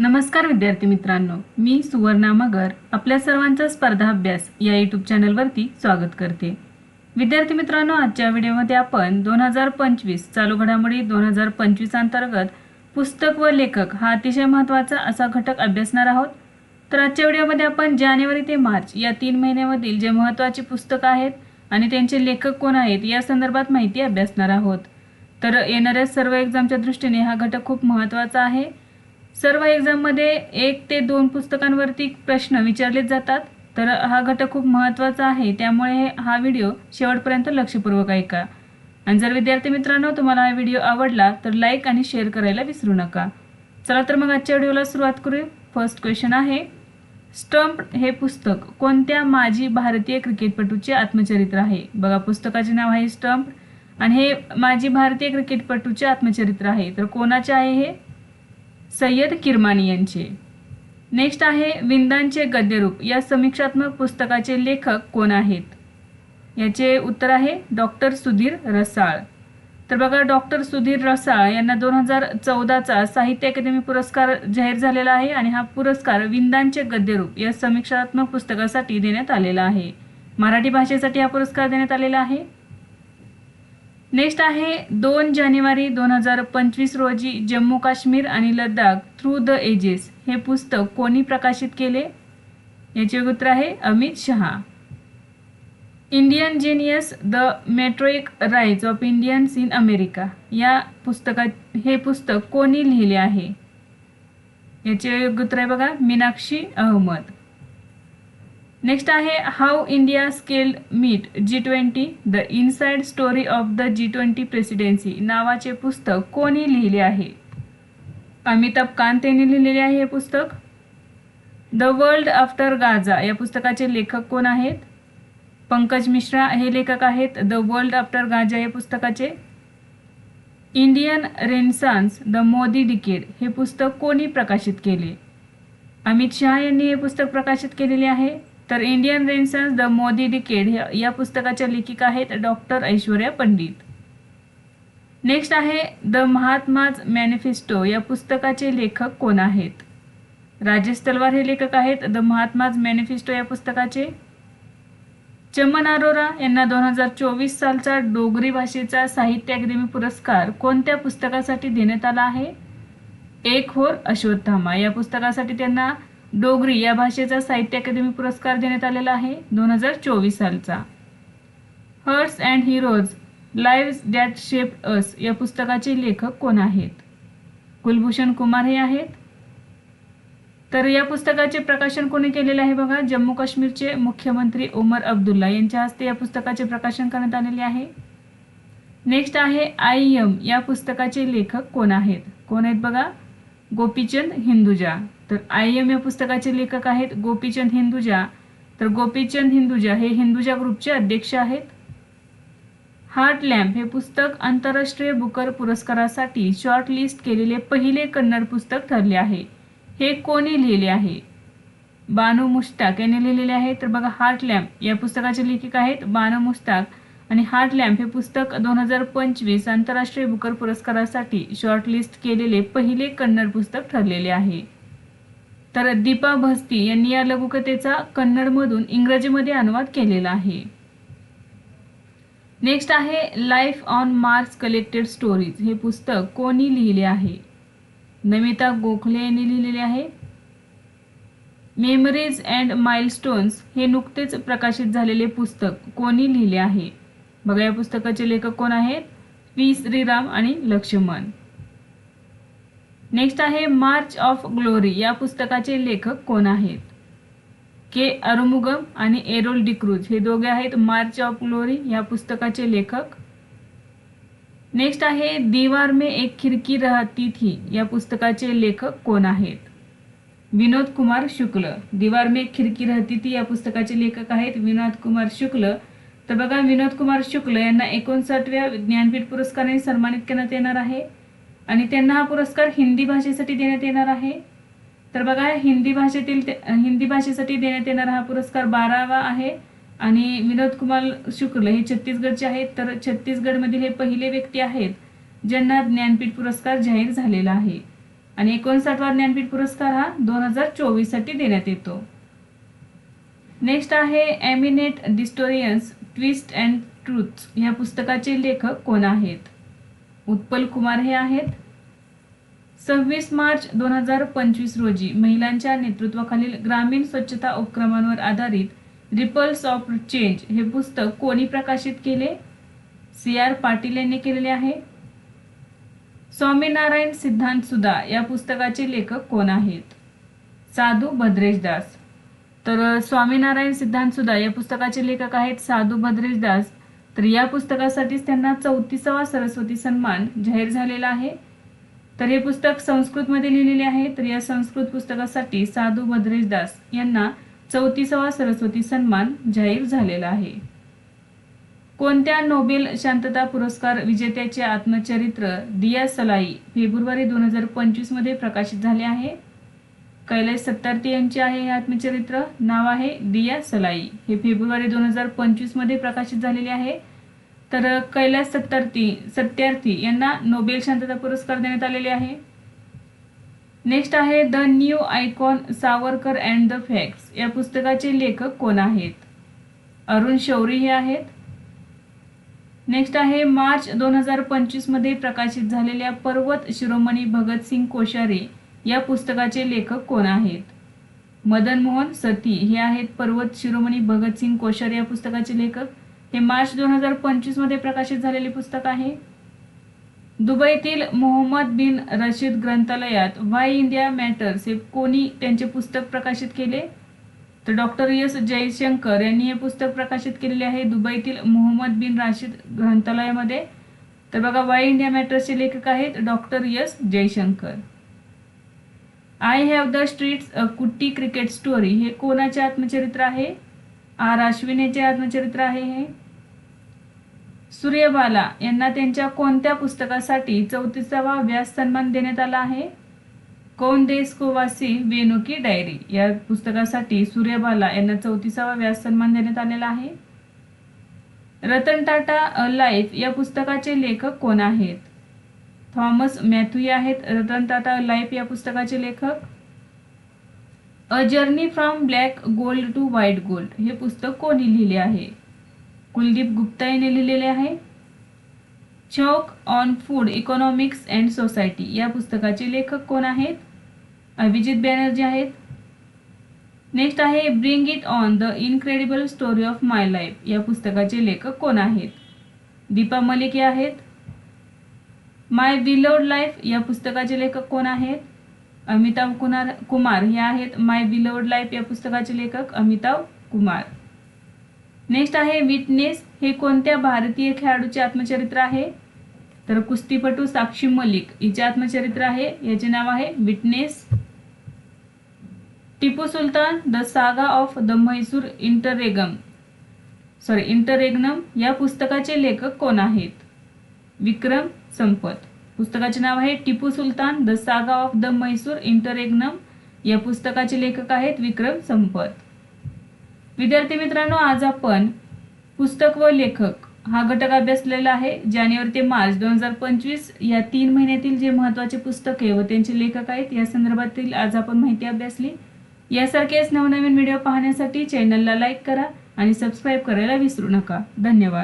नमस्कार विद्यार्थी मित्रांनो मी सुवर्णा मगर आपल्या सर्वांचा स्पर्धा अभ्यास या यूट्यूब चॅनलवरती स्वागत करते. विद्यार्थी मित्रांनो आजच्या व्हिडिओमध्ये आपण दोन हजार पंचवीस चालू घडामोडी दोन हजार पंचवीस अंतर्गत पुस्तक व लेखक हा अतिशय महत्त्वाचा असा घटक अभ्यासणार आहोत. तर आजच्या व्हिडिओमध्ये आपण जानेवारी ते मार्च या तीन महिन्यामधील जे महत्त्वाची पुस्तकं आहेत आणि त्यांचे लेखक कोण आहेत या संदर्भात माहिती अभ्यासणार आहोत. तर येणाऱ्या सर्व एक्झामच्या दृष्टीने हा घटक खूप महत्त्वाचा आहे. सर्व एक्झाममध्ये एक ते दोन पुस्तकांवरती प्रश्न विचारले जातात. तर हा घटक खूप महत्त्वाचा आहे. त्यामुळे हे- हा व्हिडिओ शेवटपर्यंत लक्षपूर्वक ऐका. आणि जर विद्यार्थी मित्रांनो तुम्हाला हा व्हिडिओ आवडला तर लाईक आणि शेअर करायला विसरू नका. चला तर मग आजच्या व्हिडिओला सुरुवात करूया. फर्स्ट क्वेश्चन आहे स्टंप हे पुस्तक कोणत्या माजी भारतीय क्रिकेटपटूचे आत्मचरित्र आहे? बघा पुस्तकाचे नाव आहे स्टंप आणि हे माजी भारतीय क्रिकेटपटूचे आत्मचरित्र आहे. तर कोणाचे आहे हे? सय्यद किरमानी यांचे. नेक्स्ट आहे विंदांचे गद्यरूप. या समीक्षात्मक पुस्तकाचे लेखक कोण आहेत? याचे उत्तर आहे डॉक्टर सुधीर रसाळ. तर बघा डॉक्टर सुधीर रसाळ यांना दोन हजार चौदाचा साहित्य अकादमी पुरस्कार जाहीर झालेला आहे आणि हा पुरस्कार विंदांचे गद्यरूप या समीक्षात्मक पुस्तकासाठी देण्यात आलेला आहे. मराठी भाषेसाठी हा पुरस्कार देण्यात आलेला आहे. नेक्स्ट आहे दोन जानेवारी दोन हजार पंचवीस रोजी जम्मू काश्मीर आणि लडाख थ्रू द एजेस हे पुस्तक कोणी प्रकाशित केले? याचे उत्तर आहे Amit Shah. Indian genius the meteoric rise of Indians in America या पुस्तकात हे पुस्तक कोणी लिहिले आहे? याचे योग्य उत्तर आहे बघा मीनाक्षी अहमद. नेक्स्ट आहे how India scaled Mt G twenty the inside story of the G twenty presidency नावाचे पुस्तक कोणी लिहिले आहे? अमिताभ कांत यांनी लिहिलेले आहे हे पुस्तक. द वर्ल्ड आफ्टर गाझा या पुस्तकाचे लेखक कोण आहेत? पंकज मिश्रा हे लेखक आहेत. द वर्ल्ड आफ्टर गाझा या पुस्तकाचे. Indian renaissance the Modi decade हे पुस्तक कोणी प्रकाशित केले? अमित शहा यांनी हे पुस्तक प्रकाशित केलेले आहे. तर Indian renaissance the Modi decade या पुस्तकाच्या लेखिका आहेत डॉक्टर ऐश्वर्या पंडित. नेक्स्ट आहे द महात्माज मॅनिफेस्टो या पुस्तकाचे लेखक कोण आहेत? राजेश तलवार हे लेखक आहेत. द महात्माज मॅनिफेस्टो या पुस्तकाचे? चमन अरोरा यांना दोन हजार चोवीस सालचा डोगरी भाषेचा साहित्य अकादमी पुरस्कार कोणत्या पुस्तकासाठी देण्यात आला आहे? एक होर अश्वत्थामा. या पुस्तकासाठी त्यांना डोगरी या भाषेचा साहित्य अकादमी पुरस्कार देण्यात आलेला आहे दोन हजार चोवीस सालचा. Hearts and heroes live that shape us या पुस्तकाचे लेखक कोण आहेत? कुलभूषण कुमार हे आहेत. तर या पुस्तकाचे प्रकाशन कोणी केलेले आहे बघा जम्मू काश्मीरचे मुख्यमंत्री उमर अब्दुल्ला यांच्या हस्ते या पुस्तकाचे प्रकाशन करण्यात आलेले आहे. नेक्स्ट आहे आय एम या पुस्तकाचे लेखक कोण आहेत? कोण आहेत बघा? गोपीचंद हिंदुजा. तर आय एम या पुस्तकाचे लेखक आहेत गोपीचंद हिंदुजा. तर गोपीचंद हिंदुजा हे हिंदुजा ग्रुपचे अध्यक्ष आहेत. हार्ट लॅम्प हे पुस्तक आंतरराष्ट्रीय बुकर पुरस्कारासाठी शॉर्टलिस्ट केलेले पहिले कन्नड पुस्तक ठरले आहे. हे कोणी लिहिले आहे? बानू मुश्ताक यांनी लिहिलेले आहे. तर बघा हार्ट लॅम्प या पुस्तकाचे लेखक आहेत बानू मुश्ताक. आणि हार्ट लॅम्प हे पुस्तक दोन हजार पंचवीस आंतरराष्ट्रीय बुकर पुरस्कारासाठी शॉर्टलिस्ट केलेले पहिले कन्नड पुस्तक ठरलेले आहे. तर दीपा भस्ती यांनी या लघुकथेचा कन्नडमधून इंग्रजीमध्ये अनुवाद केलेला आहे. नेक्स्ट आहे life on marks collected stories हे पुस्तक कोणी लिहिले आहे? नमिता गोखले यांनी लिहिलेले आहे. मेमरीज अँड माइलस्टोन्स हे नुकतेच प्रकाशित झालेले पुस्तक कोणी लिहिले आहे? बघा या पुस्तकाचे लेखक कोण आहेत? पी श्रीराम आणि लक्ष्मण. नेक्स्ट आहे मार्च ऑफ ग्लोरी या पुस्तकाचे लेखक कोण आहेत? के. अरुमुगम आणि एरोल डिक्रूज हे दोघे आहेत मार्च ऑफ ग्लोरी या पुस्तकाचे लेखक. नेक्स्ट आहे दीवार में एक खिडकी राहती थी. या पुस्तकाचे लेखक कोण आहेत? विनोद कुमार शुक्ल. दीवार में एक खिडकी राहती थी या पुस्तकाचे लेखक आहेत विनोद कुमार शुक्ल. तर बघा विनोद कुमार शुक्ल यांना एकोणसाठव्या ज्ञानपीठ पुरस्काराने सन्मानित करण्यात येणार आहे. आणि त्यांना हा पुरस्कार हिंदी भाषेसाठी देण्यात येणार आहे. तर बघा हिंदी भाषेतील ते- हिंदी भाषेसाठी देण्यात येणारा हा पुरस्कार बारावा आहे. आणि विनोद कुमार शुक्ल हे छत्तीसगडचे आहेत. तर छत्तीसगडमधील हे पहिले व्यक्ती आहेत ज्यांना ज्ञानपीठ पुरस्कार जाहीर झालेला आहे. आणि एकोणसाठवा ज्ञानपीठ पुरस्कार हा दोन हजार चोवीससाठी देण्यात येतो. नेक्स्ट आहे eminent historians twist and truth. या पुस्तकाचे लेखक कोण आहेत? उत्पल कुमार हे आहेत. सव्वीस मार्च दोन हजार पंचवीस रोजी महिलांच्या नेतृत्वाखालील ग्रामीण स्वच्छता उपक्रमांवर आधारित रिपल्स ऑफ चेंज हे पुस्तक कोणी प्रकाशित केले? सी आर पाटील यांनी केलेले आहे. स्वामीनारायण सिद्धांत सुधा या पुस्तकाचे लेखक कोण आहेत? साधू भद्रेशदास. तर स्वामीनारायण सिद्धांत सुधा या पुस्तकाचे लेखक आहेत साधू भद्रेशदास. तर या पुस्तकासाठीच त्यांना चौतीसावा सरस्वती सन्मान जाहीर झालेला आहे. तर हे पुस्तक संस्कृतमध्ये लिहिलेले आहे. तर या संस्कृत पुस्तकासाठी साधू भद्रेश दास यांना चौतीसावा सरस्वती सन्मान जाहीर झालेला आहे. कोणत्या नोबेल शांतता पुरस्कार विजेत्याचे आत्मचरित्र दिया सलाई फेब्रुवारी दोन हजार पंचवीसमध्ये प्रकाशित झाले आहे? कैलाश सत्यार्थी यांचे आहे हे आत्मचरित्र. नाव आहे दिया सलाई. हे फेब्रुवारी दोन हजार पंचवीसमध्ये प्रकाशित झालेले आहे. तर कैलाश सत्यार्थी सत्यार्थी यांना नोबेल शांतता पुरस्कार देण्यात आलेले आहे. नेक्स्ट आहे the new icon Savarkar and the facts. या पुस्तकाचे लेखक कोण आहेत? अरुण शौरी हे आहेत. नेक्स्ट आहे मार्च दोन हजार पंचवीसमध्ये प्रकाशित झालेल्या पर्वत शिरोमणी भगतसिंग कोश्यारी. या पुस्तकाचे लेखक कोण आहेत? मदन मोहन सती हे आहेत पर्वत शिरोमणी भगतसिंग कोश्यारी या पुस्तकाचे लेखक. हे मार्च दोन हजार पंचवीसमध्ये प्रकाशित झालेले पुस्तक आहे. दुबईतील मोहम्मद बिन रशीद ग्रंथालयात वाय इंडिया मॅटर्स हे कोणी त्यांचे पुस्तक प्रकाशित केले? तर डॉक्टर एस जयशंकर यांनी हे पुस्तक प्रकाशित केलेले आहे दुबईतील मोहम्मद बिन राशीद ग्रंथालयामध्ये. तर बघा वाय इंडिया मॅटर्सचे लेखक आहेत doctor S Jaishankar. I have the streets a kutti cricket story हे कोणाचे आत्मचरित्र आहे? आर अश्विनेचे आत्मचरित्र आहे हे? सूर्यबाला यांना त्यांच्या कोणत्या पुस्तकासाठी चौतीसावा व्यास सन्मान देण्यात आला आहे? कौन देश को वासी वेणू की डायरी? या पुस्तकासाठी सूर्यबाला यांना चौतीसावा व्यास सन्मान देण्यात आलेला आहे. रतन टाटा अ लाईफ या पुस्तकाचे लेखक कोण आहेत? थॉमस मॅथ्यू आहेत. रतन टाटा लाईफ या पुस्तकाचे लेखक. A journey from black gold to white gold हे पुस्तक कोणी लिहिले आहे? कुलदीप गुप्ता यांनी लिहिलेले आहे. चौक on food economics and society या पुस्तकाचे लेखक कोण आहेत? अभिजित बॅनर्जी आहेत. नेक्स्ट आहे bring it on the incredible story of my life या पुस्तकाचे लेखक कोण आहेत? दीपा मलिक या आहेत. माय बिलोड लाईफ या पुस्तकाचे लेखक कोण आहेत? अमिताभ कुमार कुमार. हे आहेत माय बिलोड लाईफ या पुस्तकाचे लेखक अमिताभ कुमार. नेक्स्ट आहे विटनेस. हे कोणत्या भारतीय खेळाडूचे आत्मचरित्र आहे? तर कुस्तीपटू साक्षी मलिक. हिचे आत्मचरित्र आहे. याचे नाव आहे witness. Tipu Sultan the saga of the Mysore interregnum. Sorry interregnum या पुस्तकाचे लेखक कोण आहेत? विक्रम संपत. पुस्तकाचे नाव आहे Tipu Sultan the saga of the Mysore interregnum. या पुस्तकाचे लेखक आहेत विक्रम संपत. विद्यार्थी मित्रांनो आज आपण पुस्तक व लेखक हा घटक अभ्यासलेला आहे जानेवारी ते मार्च दोन हजार पंचवीस या तीन महिन्यातील जे महत्त्वाचे पुस्तके व त्यांचे लेखक आहेत या संदर्भातील आज आपण माहिती अभ्यासली. यासारखेच नवनवीन व्हिडिओ पाहण्यासाठी चॅनलला लाईक करा आणि सबस्क्राईब करायला विसरू नका. धन्यवाद.